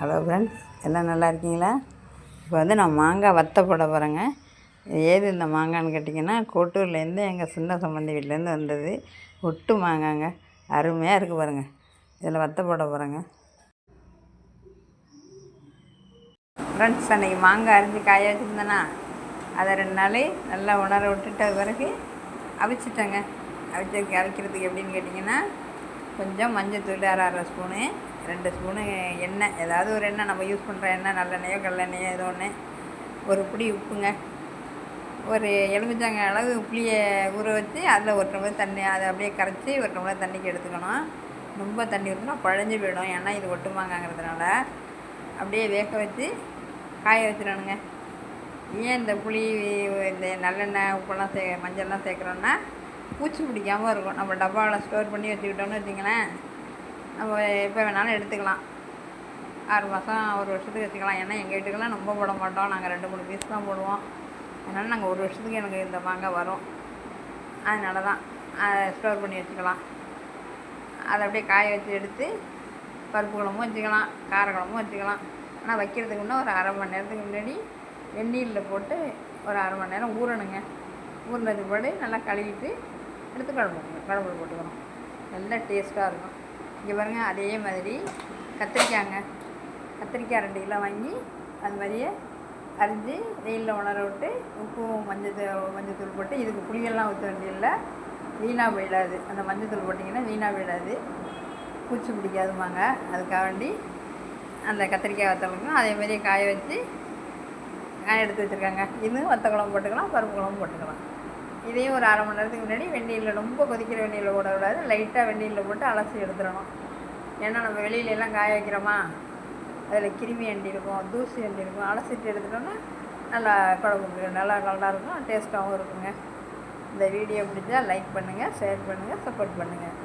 Hello friends எல்லாம் நல்லா இருக்கீங்களா? இப்போ வந்து நான் மாங்காய் வத்த போட போகிறேங்க ஏது இந்த மாங்கான்னு கேட்டிங்கன்னா கோட்டூர்லேருந்து எங்கள் சின்ன சம்பந்தி வீட்டிலேருந்து வந்தது ஒட்டு மாங்காங்க அருமையாக இருக்குது பாருங்கள் இதில் வத்த போட போகிறேங்க ஃப்ரெண்ட்ஸ் அன்றைக்கி மாங்காய் அரிஞ்சு காய வச்சுருந்தேனா அதை ரெண்டு நாள் நல்லா உணர விட்டுட்ட பிறகு அவிச்சிட்டேங்க. அவிச்சு அரைக்கிறதுக்கு எப்படின்னு கேட்டிங்கன்னா கொஞ்சம் மஞ்சள் தூள் அரை அரை ஸ்பூனு ரெண்டு ஸ்பூனு எண்ணெய் ஏதாவது ஒரு எண்ணெய் நம்ம யூஸ் பண்ணுற எண்ணெய் நல்லெண்ணெயோ கல்லெண்ணெயோ ஏதோ ஒன்று ஒரு பிடி உப்புங்க. ஒரு எலுமிச்சங்க அளவு புளியை ஊற வச்சு அதில் ஒரு டம்ளர் தண்ணி அதை அப்படியே கரைச்சி ஒரு டம்ளர் தண்ணிக்கு எடுத்துக்கணும். ரொம்ப தண்ணி ஊற்றினா குழஞ்சி போயிடும். ஏன்னா இது ஒட்டுமாங்கிறதுனால அப்படியே வேக வச்சு காய வச்சிடணுங்க. ஏன் இந்த புளி இந்த நல்லெண்ணெய் உப்பெல்லாம் சே மஞ்சள்லாம் சேர்க்குறோன்னா பூச்சி பிடிக்காமல் இருக்கும். நம்ம டப்பாவில் ஸ்டோர் பண்ணி வச்சுக்கிட்டோம்னு வச்சிங்களேன். நம்ம எப்போ வேணாலும் எடுத்துக்கலாம். ஆறு மாதம் ஒரு வருஷத்துக்கு வச்சுக்கலாம். ஏன்னா எங்கள் வீட்டுக்கெல்லாம் ரொம்ப போட மாட்டோம். நாங்கள் ரெண்டு மூணு பீஸ் தான் போடுவோம். அதனால் நாங்கள் ஒரு வருஷத்துக்கு எனக்கு இந்த மாங்காய் வரும். அதனால தான் அதை ஸ்டோர் பண்ணி வச்சுக்கலாம். அதை அப்படியே காய வச்சு எடுத்து பருப்பு குழம்பும் வச்சுக்கலாம் காரக்குழம்பும் வச்சுக்கலாம். ஆனால் வைக்கிறதுக்கு முன்னே ஒரு அரை மணி நேரத்துக்கு முன்னாடி வெந்நீரில் போட்டு ஒரு அரை மணி நேரம் ஊறணுங்க. ஊறினது பின்னாடி நல்லா கழுவிட்டு எடுத்து குழம்பு குழம்பு போட்டுக்கணும். நல்லா டேஸ்ட்டாக இருக்கும். இங்கே பாருங்கள் அதே மாதிரி கத்திரிக்காய்ங்க கத்திரிக்காய் ரெண்டு கிலோ வாங்கி அது மாதிரியே அரிஞ்சு வெயிலில் உணர விட்டு உப்பும் மஞ்சள் மஞ்சத்தூள் போட்டு இதுக்கு புளியெல்லாம் ஊற்ற வேண்டியதில்லை. வீணாக போயிடாது. அந்த மஞ்சத்தூள் போட்டிங்கன்னா வீணாக போயிடாது. பூச்சி பிடிக்காதுமாங்க அதுக்காக வேண்டி அந்த கத்திரிக்காய் வத்தலுக்கும் அதே மாதிரியே காய வச்சு காய எடுத்து வச்சுருக்காங்க. இதுவும் வத்த குழம்பு போட்டுக்கலாம் பருப்பு குழம்பு போட்டுக்கலாம். இதையும் ஒரு அரை மணி நேரத்துக்கு முன்னாடி வெந்நீரில் ரொம்ப கொதிக்கிற வெந்நீரில் போடக்கூடாது லைட்டாக வெந்நீரில் போட்டு அலசி எடுத்துடணும். ஏன்னா நம்ம வெளியில எல்லாம் காய வைக்கிறோமா? அதில் கிருமி அண்டி இருக்கும் தூசி அண்டி இருக்கும். அலசிட்டு எடுத்துட்டோம்னா நல்லா குழம்புக்கு நல்லா நல்லா இருக்கும். டேஸ்ட்டாகவும் இருக்குங்க. இந்த வீடியோ பிடிச்சா லைக் பண்ணுங்கள் ஷேர் பண்ணுங்கள் சப்போர்ட் பண்ணுங்கள்